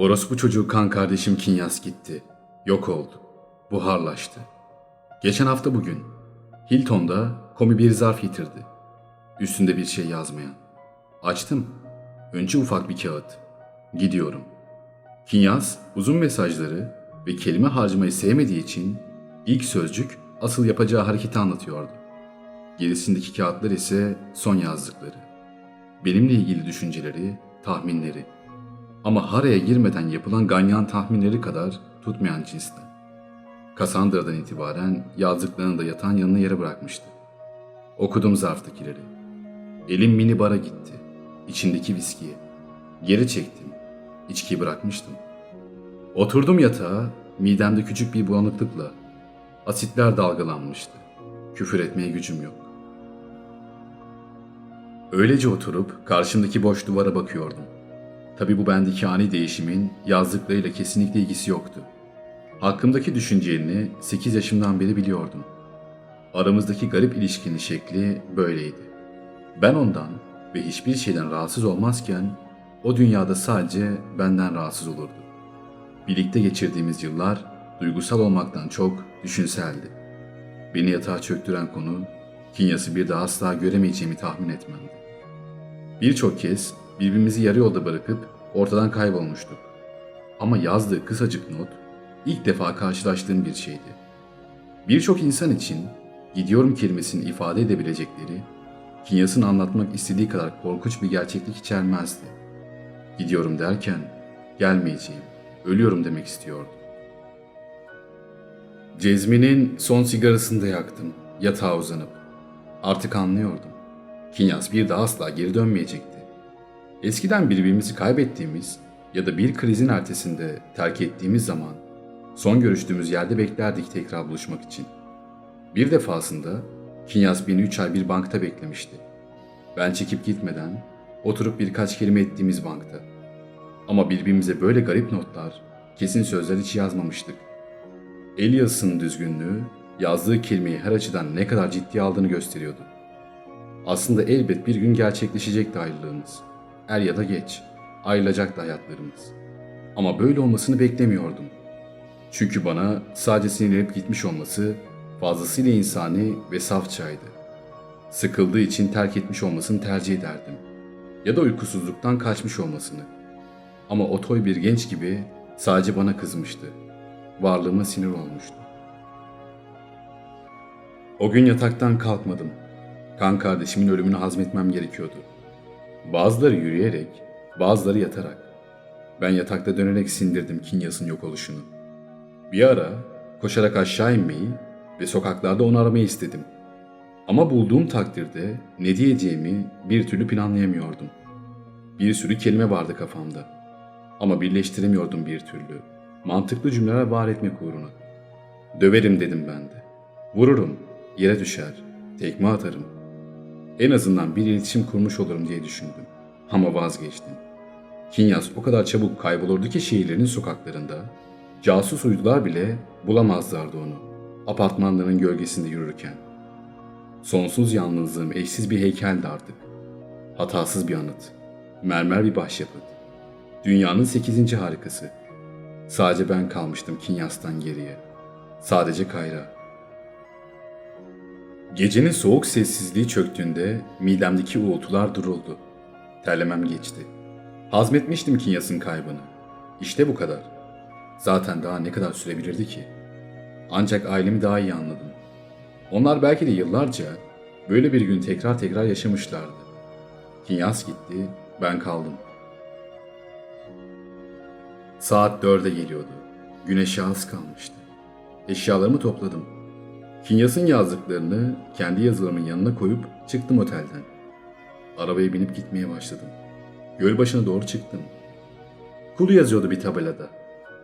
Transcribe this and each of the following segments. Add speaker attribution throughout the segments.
Speaker 1: Orospu çocuğu kan kardeşim Kinyas gitti. Yok oldu. Buharlaştı. Geçen hafta bugün Hilton'da komi bir zarf getirdi. Üstünde bir şey yazmayan. Açtım. Önce ufak bir kağıt. Gidiyorum. Kinyas uzun mesajları ve kelime harcamayı sevmediği için ilk sözcük asıl yapacağı hareketi anlatıyordu. Gerisindeki kağıtlar ise son yazdıkları. Benimle ilgili düşünceleri, tahminleri. Ama Hara'ya girmeden yapılan ganyan tahminleri kadar tutmayan cinsten. Cassandra'dan itibaren yazdıklarını da yatan yanına yere bırakmıştı. Okudum zarftakileri. Elim mini bara gitti. İçindeki viskiye. Geri çektim. İçkiyi bırakmıştım. Oturdum yatağa, midemde küçük bir bulanıklıkla. Asitler dalgalanmıştı. Küfür etmeye gücüm yok. Öylece oturup karşımdaki boş duvara bakıyordum. Tabi bu bendeki ani değişimin yazdıklarıyla kesinlikle ilgisi yoktu. Hakkımdaki düşüncelerini 8 yaşımdan beri biliyordum. Aramızdaki garip ilişkinin şekli böyleydi. Ben ondan ve hiçbir şeyden rahatsız olmazken o dünyada sadece benden rahatsız olurdu. Birlikte geçirdiğimiz yıllar duygusal olmaktan çok düşünseldi. Beni yatağa çöktüren konu Kinyas'ı bir daha asla göremeyeceğimi tahmin etmemdi. Birçok kez birbirimizi yarı yolda bırakıp ortadan kaybolmuştuk. Ama yazdığı kısacık not ilk defa karşılaştığım bir şeydi. Birçok insan için gidiyorum kelimesini ifade edebilecekleri, Kinyas'ın anlatmak istediği kadar korkunç bir gerçeklik içermezdi. Gidiyorum derken gelmeyeceğim, ölüyorum demek istiyordu. Cezmi'nin son sigarasını da yaktım, yatağa uzanıp. Artık anlıyordum. Kinyas bir daha asla geri dönmeyecekti. Eskiden birbirimizi kaybettiğimiz ya da bir krizin ertesinde terk ettiğimiz zaman son görüştüğümüz yerde beklerdik tekrar buluşmak için. Bir defasında Kinyas beni üç ay bir bankta beklemişti. Ben çekip gitmeden oturup birkaç kelime ettiğimiz bankta. Ama birbirimize böyle garip notlar, kesin sözler hiç yazmamıştık. El yazısının düzgünlüğü, yazdığı kelimeyi her açıdan ne kadar ciddiye aldığını gösteriyordu. Aslında elbet bir gün gerçekleşecekti ayrılığımız. Er ya da geç, ayrılacaktı hayatlarımız. Ama böyle olmasını beklemiyordum. Çünkü bana sadece sinirlenip gitmiş olması fazlasıyla insani ve safçaydı. Sıkıldığı için terk etmiş olmasını tercih ederdim. Ya da uykusuzluktan kaçmış olmasını. Ama o toy bir genç gibi sadece bana kızmıştı. Varlığıma sinir olmuştu. O gün yataktan kalkmadım. Kan kardeşimin ölümünü hazmetmem gerekiyordu. Bazıları yürüyerek, bazıları yatarak. Ben yatakta dönerek sindirdim Kinyas'ın yok oluşunu. Bir ara koşarak aşağı inmeyi ve sokaklarda onu aramayı istedim. Ama bulduğum takdirde ne diyeceğimi bir türlü planlayamıyordum. Bir sürü kelime vardı kafamda. Ama birleştiremiyordum bir türlü. Mantıklı cümleler var etmek uğruna. Döverim dedim ben de. Vururum, yere düşer, tekme atarım. En azından bir iletişim kurmuş olurum diye düşündüm. Ama vazgeçtim. Kinyas o kadar çabuk kaybolurdu ki şehirlerin sokaklarında. Casus uydular bile bulamazlardı onu. Apartmanların gölgesinde yürürken. Sonsuz yalnızlığım eşsiz bir heykeldi artık. Hatasız bir anıt. Mermer bir başyapıt. Dünyanın sekizinci harikası. Sadece ben kalmıştım Kinyas'tan geriye. Sadece Kayra. Gecenin soğuk sessizliği çöktüğünde midemdeki uğultular duruldu. Terlemem geçti. Hazmetmiştim Kinyas'ın kaybını. İşte bu kadar. Zaten daha ne kadar sürebilirdi ki? Ancak ailemi daha iyi anladım. Onlar belki de yıllarca böyle bir gün tekrar tekrar yaşamışlardı. Kinyas gitti, ben kaldım. Saat dörde geliyordu. Güneş az kalmıştı. Eşyalarımı topladım. Kinyas'ın yazdıklarını kendi yazılarımın yanına koyup çıktım otelden. Arabaya binip gitmeye başladım. Gölbaşına doğru çıktım. Kulu yazıyordu bir tabelada.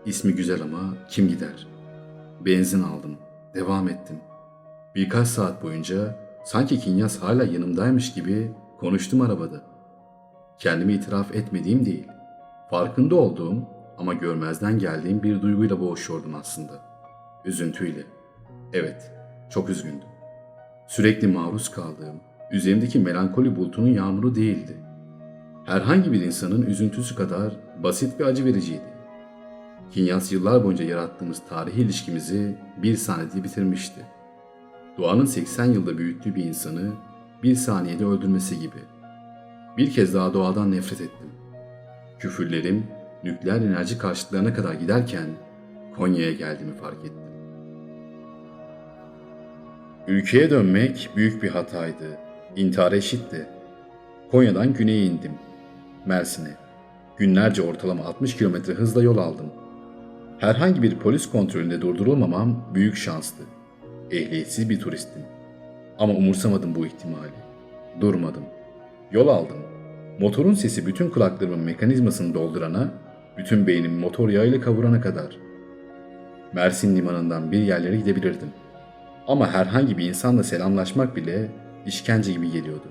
Speaker 1: İsmi güzel ama kim gider? Benzin aldım. Devam ettim. Birkaç saat boyunca sanki Kinyas hala yanımdaymış gibi konuştum arabada. Kendimi itiraf etmediğim değil. Farkında olduğum ama görmezden geldiğim bir duyguyla boğuşuyordum aslında. Üzüntüyle. Evet, çok üzgündüm. Sürekli maruz kaldığım, üzerimdeki melankoli bulutunun yağmuru değildi. Herhangi bir insanın üzüntüsü kadar basit ve acı vericiydi. Kinyas yıllar boyunca yarattığımız tarihi ilişkimizi bir saniyede bitirmişti. Doğanın 80 yılda büyüttüğü bir insanı bir saniyede öldürmesi gibi. Bir kez daha doğadan nefret ettim. Küfürlerim nükleer enerji karşıtlarına kadar giderken Konya'ya geldiğimi fark ettim. Ülkeye dönmek büyük bir hataydı. İntihar eşitti. Konya'dan güneye indim. Mersin'e. Günlerce ortalama 60 kilometre hızla yol aldım. Herhangi bir polis kontrolünde durdurulmamam büyük şanstı. Ehliyetsiz bir turistim. Ama umursamadım bu ihtimali. Durmadım. Yol aldım. Motorun sesi bütün kulaklarımın mekanizmasını doldurana, bütün beynimi motor yağıyla kavurana kadar. Mersin limanından bir yerlere gidebilirdim. Ama herhangi bir insanla selamlaşmak bile işkence gibi geliyordu.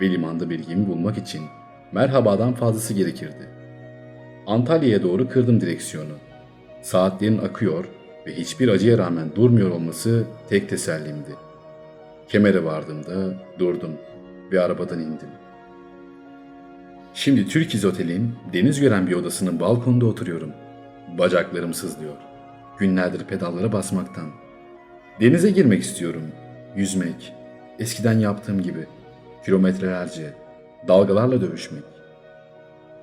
Speaker 1: Ve limanda bilgimi bulmak için merhabadan fazlası gerekirdi. Antalya'ya doğru kırdım direksiyonu. Saatlerin akıyor ve hiçbir acıya rağmen durmuyor olması tek tesellimdi. Kemere vardığımda durdum ve arabadan indim. Şimdi Türkiz Otel'in deniz gören bir odasının balkonda oturuyorum. Bacaklarım sızlıyor. Günlerdir pedallara basmaktan. Denize girmek istiyorum. Yüzmek. Eskiden yaptığım gibi. Kilometrelerce. Dalgalarla dövüşmek.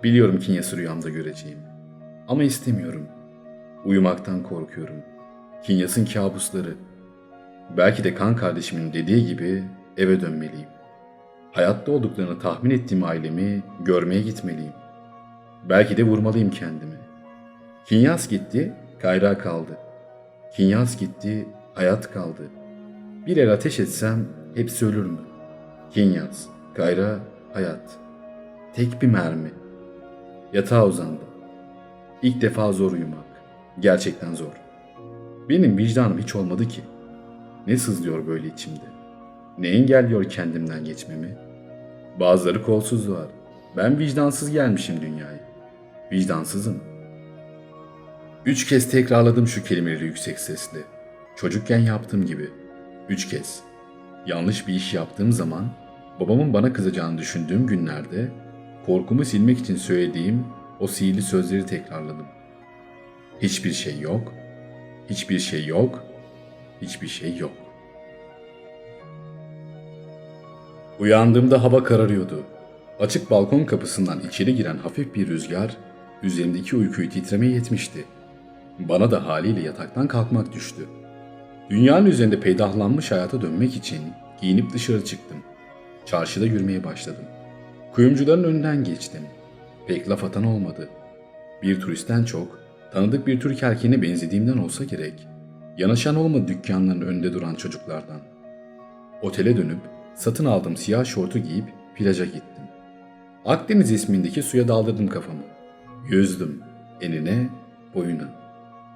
Speaker 1: Biliyorum Kinyas'ı rüyamda göreceğim. Ama istemiyorum. Uyumaktan korkuyorum. Kinyas'ın kabusları. Belki de kan kardeşimin dediği gibi eve dönmeliyim. Hayatta olduklarını tahmin ettiğim ailemi görmeye gitmeliyim. Belki de vurmalıyım kendimi. Kinyas gitti, Kayra kaldı. Kinyas gitti, hayat kaldı. Bir el ateş etsem hepsi ölür mü? Kinyas, Kayra, hayat. Tek bir mermi. Yatağa uzandım. İlk defa zor uyumak. Gerçekten zor. Benim vicdanım hiç olmadı ki. Ne sızlıyor böyle içimde? Ne engelliyor kendimden geçmemi? Bazıları kolsuz var. Ben vicdansız gelmişim dünyaya. Vicdansızım. Üç kez tekrarladım şu kelimeleri yüksek sesle. Çocukken yaptığım gibi. Üç kez. Yanlış bir iş yaptığım zaman, babamın bana kızacağını düşündüğüm günlerde, korkumu silmek için söylediğim o sihirli sözleri tekrarladım. Hiçbir şey yok, hiçbir şey yok, hiçbir şey yok. Uyandığımda hava kararıyordu. Açık balkon kapısından içeri giren hafif bir rüzgar, üzerimdeki uykuyu titremeye yetmişti. Bana da haliyle yataktan kalkmak düştü. Dünyanın üzerinde peydahlanmış hayata dönmek için giyinip dışarı çıktım. Çarşıda yürümeye başladım. Kuyumcuların önünden geçtim. Pek laf atan olmadı. Bir turistten çok, tanıdık bir Türk erkeğine benzediğimden olsa gerek. Yanaşan olmadı dükkanların önünde duran çocuklardan. Otele dönüp satın aldığım siyah şortu giyip plaja gittim. Akdeniz ismindeki suya daldırdım kafamı. Yüzdüm. Enine, boyuna.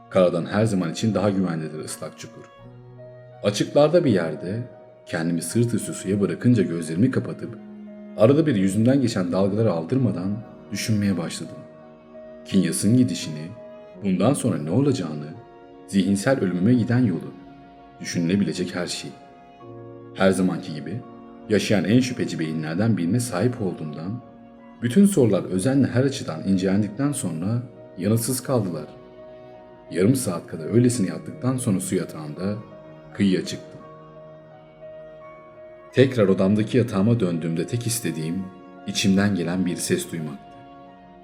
Speaker 1: Karadan her zaman için daha güvenlidir ıslak çukur. Açıklarda bir yerde kendimi sırt üstü suya bırakınca gözlerimi kapatıp arada bir yüzümden geçen dalgaları aldırmadan düşünmeye başladım. Kinyas'ın gidişini, bundan sonra ne olacağını, zihinsel ölümüme giden yolu, düşünülebilecek her şeyi. Her zamanki gibi yaşayan en şüpheci beyinlerden birine sahip olduğumdan bütün sorular özenle her açıdan incelendikten sonra yanıtsız kaldılar. Yarım saat kadar öylesine yattıktan sonra su yatağında kıyıya çıktım. Tekrar odamdaki yatağıma döndüğümde tek istediğim içimden gelen bir ses duymaktı.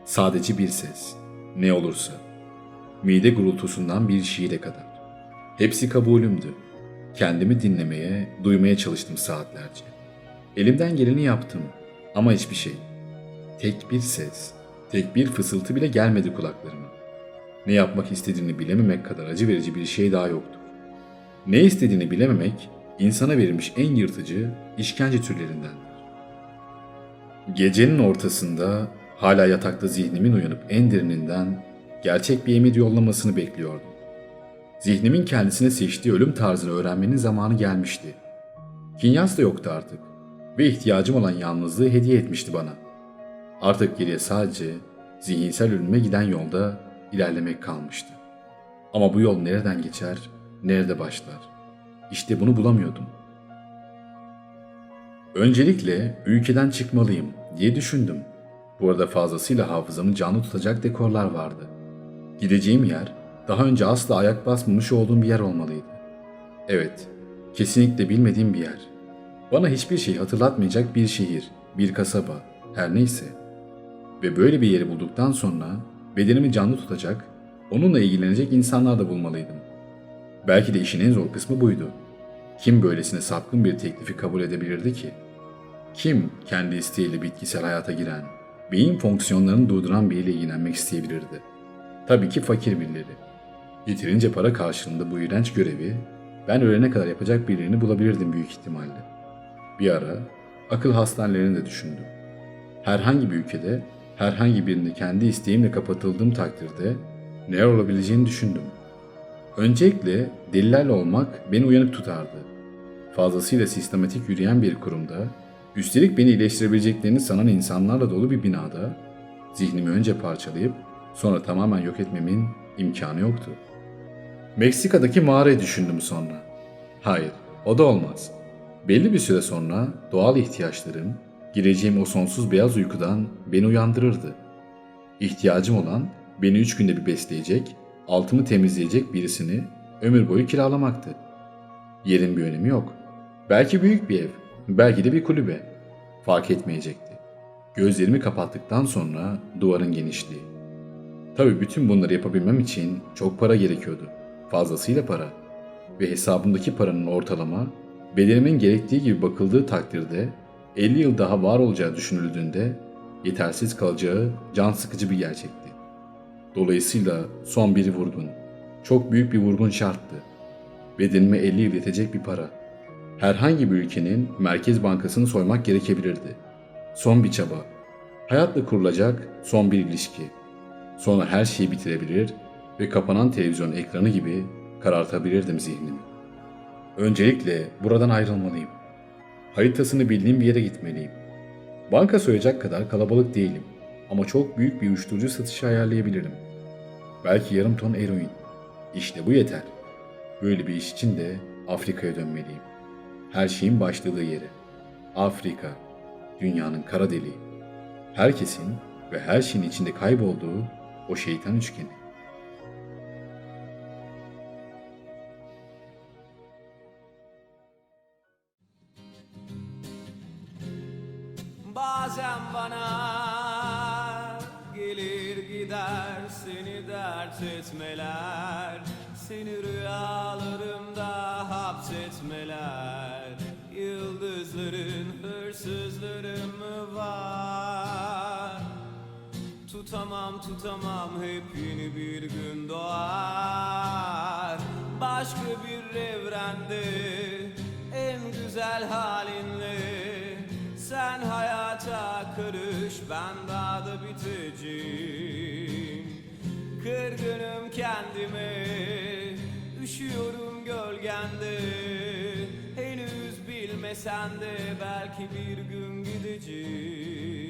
Speaker 1: Sadece bir ses. Ne olursa. Mide gurultusundan bir şiire kadar. Hepsi kabulümdü. Kendimi dinlemeye, duymaya çalıştım saatlerce. Elimden geleni yaptım ama hiçbir şey. Tek bir ses, tek bir fısıltı bile gelmedi kulaklarıma. Ne yapmak istediğini bilememek kadar acı verici bir şey daha yoktu. Ne istediğini bilememek, insana verilmiş en yırtıcı işkence türlerindendir. Gecenin ortasında hala yatakta zihnimin uyanıp en derininden gerçek bir emir yollamasını bekliyordum. Zihnimin kendisine seçtiği ölüm tarzını öğrenmenin zamanı gelmişti. Kinyas da yoktu artık ve ihtiyacım olan yalnızlığı hediye etmişti bana. Artık geriye sadece zihinsel ölüme giden yolda ilerlemek kalmıştı. Ama bu yol nereden geçer, nerede başlar? İşte bunu bulamıyordum. Öncelikle ülkeden çıkmalıyım diye düşündüm. Bu arada fazlasıyla hafızamı canlı tutacak dekorlar vardı. Gideceğim yer daha önce asla ayak basmamış olduğum bir yer olmalıydı. Evet, kesinlikle bilmediğim bir yer. Bana hiçbir şey hatırlatmayacak bir şehir, bir kasaba, her neyse. Ve böyle bir yeri bulduktan sonra bedenimi canlı tutacak, onunla ilgilenecek insanlar da bulmalıydım. Belki de işin en zor kısmı buydu. Kim böylesine sapkın bir teklifi kabul edebilirdi ki? Kim kendi isteğiyle bitkisel hayata giren, beyin fonksiyonlarını durduran biriyle ilgilenmek isteyebilirdi? Tabii ki fakir birileri. Yeterince para karşılığında bu iğrenç görevi ben ölene kadar yapacak birilerini bulabilirdim büyük ihtimalle. Bir ara akıl hastanelerini de düşündüm. Herhangi bir ülkede herhangi birinde kendi isteğimle kapatıldığım takdirde neler olabileceğini düşündüm. Öncelikle delilerle olmak beni uyanık tutardı. Fazlasıyla sistematik yürüyen bir kurumda, üstelik beni iyileştirebileceklerini sanan insanlarla dolu bir binada, zihnimi önce parçalayıp sonra tamamen yok etmemin imkanı yoktu. Meksika'daki mağarayı düşündüm sonra. Hayır, o da olmaz. Belli bir süre sonra doğal ihtiyaçlarım, gireceğim o sonsuz beyaz uykudan beni uyandırırdı. İhtiyacım olan beni üç günde bir besleyecek, altımı temizleyecek birisini ömür boyu kiralamaktı. Yerin bir önemi yok. Belki büyük bir ev, belki de bir kulübe. Fark etmeyecekti. Gözlerimi kapattıktan sonra duvarın genişliği. Tabii bütün bunları yapabilmem için çok para gerekiyordu. Fazlasıyla para. Ve hesabımdaki paranın ortalama, bedenimin gerektiği gibi bakıldığı takdirde 50 yıl daha var olacağı düşünüldüğünde yetersiz kalacağı can sıkıcı bir gerçekti. Dolayısıyla son bir vurgun, çok büyük bir vurgun şarttı. Bedenime 50 yıl yetecek bir para. Herhangi bir ülkenin Merkez Bankası'nı soymak gerekebilirdi. Son bir çaba. Hayatla kurulacak son bir ilişki. Sonra her şeyi bitirebilir ve kapanan televizyon ekranı gibi karartabilirdim zihnimi. Öncelikle buradan ayrılmalıyım. Haritasını bildiğim bir yere gitmeliyim. Banka soyacak kadar kalabalık değilim ama çok büyük bir uyuşturucu satışı ayarlayabilirim. Belki yarım ton eroin. İşte bu yeter. Böyle bir iş için de Afrika'ya dönmeliyim. Her şeyin başladığı yere. Afrika, dünyanın kara deliği. Herkesin ve her şeyin içinde kaybolduğu o şeytan üçgeni.
Speaker 2: Bazen bana gelir gider seni dert etmeler. Seni rüyalarımda hapsetmeler. Yıldızların hırsızları mı var? Tutamam tutamam hep yeni bir gün doğar. Başka bir evrende en güzel halinle Sen hayata karış ben daha da biteceğim Kırgınım kendime Üşüyorum gölgende. Henüz bilmesen de belki bir gün gideceğim